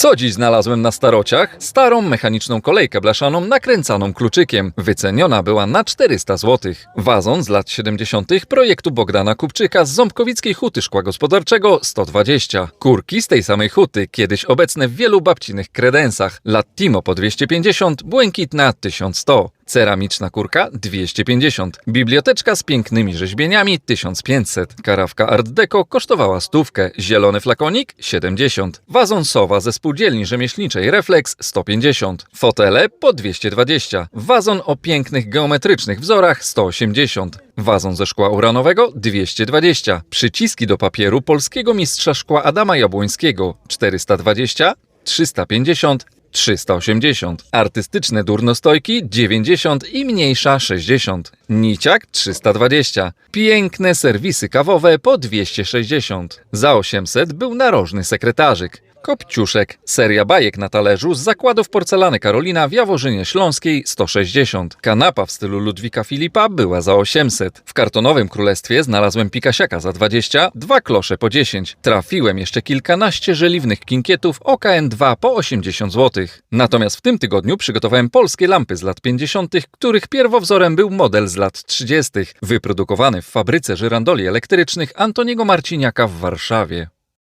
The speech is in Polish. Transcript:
Co dziś znalazłem na starociach? Starą mechaniczną kolejkę blaszaną nakręcaną kluczykiem. Wyceniona była na 400 zł. Wazon z lat 70. projektu Bogdana Kupczyka z Ząbkowickiej Huty Szkła Gospodarczego 120. Kurki z tej samej huty, kiedyś obecne w wielu babcinych kredensach. Latimo po 250, błękitna 1100. Ceramiczna kurka 250. Biblioteczka z pięknymi rzeźbieniami 1500. Karawka Art Deco kosztowała stówkę. Zielony flakonik 70. Wazon sowa ze spółdzielni rzemieślniczej Reflex 150. Fotele po 220. Wazon o pięknych geometrycznych wzorach 180. Wazon ze szkła uranowego 220. Przyciski do papieru polskiego mistrza szkła Adama Jabłońskiego 420. 350 380. Artystyczne durnostojki 90 i mniejsza 60. Niciak 320. Piękne serwisy kawowe po 260. Za 800 był narożny sekretarzyk. Kopciuszek. Seria bajek na talerzu z zakładów porcelany Karolina w Jaworzynie Śląskiej 160. Kanapa w stylu Ludwika Filipa była za 800. W kartonowym królestwie znalazłem pikasiaka za 20, dwa klosze po 10. Trafiłem jeszcze kilkanaście żeliwnych kinkietów OKN2 po 80 zł. Natomiast w tym tygodniu przygotowałem polskie lampy z lat 50., których pierwowzorem był model z lat 30., wyprodukowany w fabryce żyrandoli elektrycznych Antoniego Marciniaka w Warszawie.